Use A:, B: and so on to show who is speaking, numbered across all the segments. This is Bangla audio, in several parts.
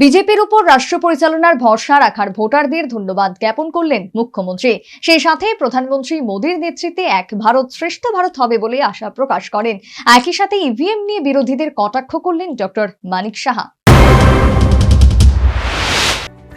A: বিজেপির উপর রাষ্ট্র পরিচালনার ভরসা রাখার ভোটারদের ধন্যবাদ জ্ঞাপন করলেন মুখ্যমন্ত্রী। সেই সাথে প্রধানমন্ত্রী মোদীর নেতৃত্বে এক ভারত শ্রেষ্ঠ ভারত হবে বলে আশা প্রকাশ করেন। একই সাথে ইভিএম নিয়ে বিরোধীদের কটাক্ষ করলেন ডক্টর মানিক সাহা।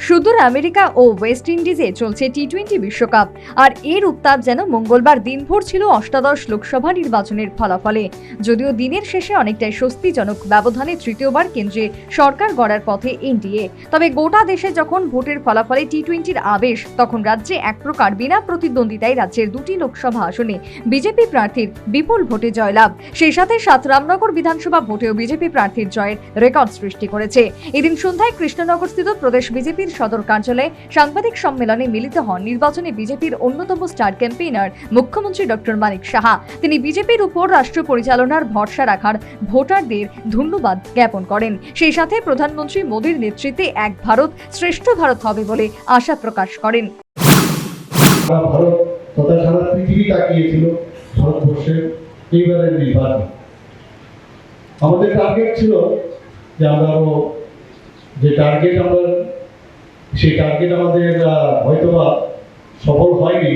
A: সুদূর আমেরিকা ও ওয়েস্ট ইন্ডিজে চলছে টি টোয়েন্টি বিশ্বকাপ। আর এর উত্তাপ যেন মঙ্গলবার দিনভর ছিল অষ্টাদশ লোকসভা নির্বাচনের ফলাফলে। যদিও দিনের শেষে অনেকটাই স্বস্তিজনক ব্যবধানে তৃতীয়বার কেন্দ্রে সরকার গড়ার পথে এনডিএ। তবে গোটা দেশে যখন ভোটের ফলাফলে টি টোয়েন্টির আবেশ, তখন রাজ্যে এক প্রকার বিনা প্রতিদ্বন্দ্বিতায় রাজ্যের দুটি লোকসভা আসনে বিজেপি প্রার্থীর বিপুল ভোটে জয়লাভ। সেই সাথে সাত রামনগর বিধানসভা ভোটেও বিজেপি প্রার্থীর জয়ের রেকর্ড সৃষ্টি করেছে। এদিন সন্ধ্যায় কৃষ্ণনগরস্থিত প্রদেশ বিজেপির সদর কার্যালয়ে সাংবাদিক সম্মেলনে মিলিত হন নির্বাচনে বিজেপির অন্যতম স্টার ক্যাম্পেইনার মুখ্যমন্ত্রী ডক্টর মানিক সাহা। তিনি বিজেপির উপর রাষ্ট্র পরিচালনার ভরসা রাখার ভোটারদের ধন্যবাদ জ্ঞাপন করেন। সেই সাথে প্রধানমন্ত্রী মোদীর নেতৃত্বে এক ভারত শ্রেষ্ঠ ভারত হবে বলে আশা প্রকাশ করেন।
B: আমাদের টার্গেট ছিল যে আমরা যে টার্গেট আমরা সেই টার্গেট আমাদের আহ, হয়তোবা সফল হয়নি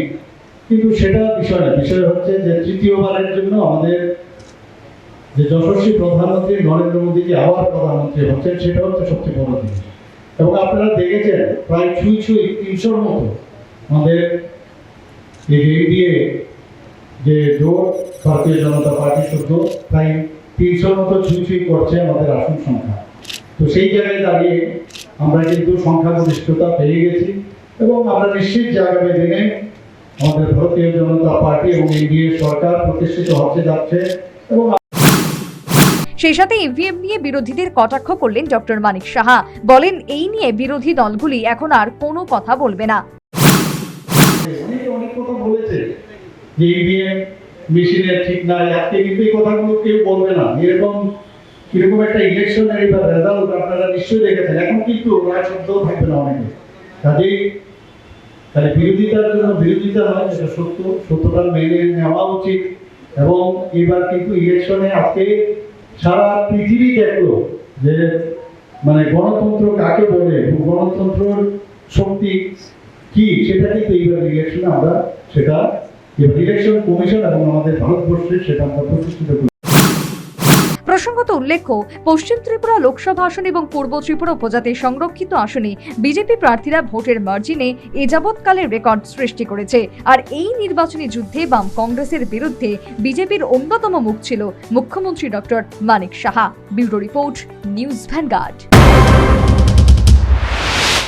B: কিন্তু সেটা বিষয় না। বিষয় হচ্ছে যে তৃতীয়বারের জন্য আমাদের যে যশস্বী প্রধানমন্ত্রী নরেন্দ্র মোদীজি আবার প্রধানমন্ত্রী হচ্ছেন সেটা হচ্ছে সবচেয়ে বড় জিনিস এবং আপনারা দেখেছেন প্রায় ছুঁই ছুঁই তিনশোর মতো আমাদের এই এনডিএ যে জোট ভারতীয় জনতা পার্টি শুদ্ধ প্রায় তিনশোর মতো ছুঁই ছুঁই করছে আমাদের আসন সংখ্যা। তো সেই জায়গায় দাঁড়িয়ে আমরা কিন্তু সংখ্যাগরিষ্ঠতা পেয়ে গেছি এবং আমরা নিশ্চিত যে আগামী দিনে আমাদের ভারতীয় জনতা পার্টি এবং এনডিএ সরকার প্রতিষ্ঠিত হচ্ছে যাচ্ছে এবং
A: সেই সাথে ইভিএম নিয়ে বিরোধীদের কটাক্ষ করলেন ডক্টর মানিক সাহা। বলেন এই নিয়ে বিরোধী দলগুলি এখন আর কোনো কথা বলবে না।
B: অনেক কথা বলেছে যে ইভিএম মেশিনের ঠিক নাই। আজকে কিন্তু এই কথাগুলো কেউ বলবে না। এরকম কীরকম একটা ইলেকশনের এবার রেজাল্ট আপনারা নিশ্চয়ই দেখেছেন। এখন কিন্তু শব্দও থাকবে না অনেকে। তাহলে বিরোধিতার জন্য বিরোধিতা হয়, সেটা সত্য। সত্যটা মেনে নেওয়া উচিত। এবং এবার কিন্তু ইলেকশনে আজকে সারা পৃথিবী দেখল যে মানে গণতন্ত্র কাকে বলে গণতন্ত্রের শক্তি কি, সেটা কিন্তু এইবার ইলেকশনে আমরা সেটা ইলেকশন কমিশন এবং আমাদের ভারতবর্ষে সেটা আমরা প্রতিষ্ঠিত
A: প্রসঙ্গত উল্লেখ্য, পশ্চিম ত্রিপুরা লোকসভা আসন এবং পূর্ব ত্রিপুরা উপজাতি সংরক্ষিত আসনে বিজেপি প্রার্থীরা ভোটের মার্জিনে এ যাবৎকালের রেকর্ড সৃষ্টি করেছে। আর এই নির্বাচনী যুদ্ধে বাম কংগ্রেসের বিরুদ্ধে বিজেপির অন্যতম মুখ ছিল মুখ্যমন্ত্রী doctor Manik Saha. Bureau report, News Vanguard.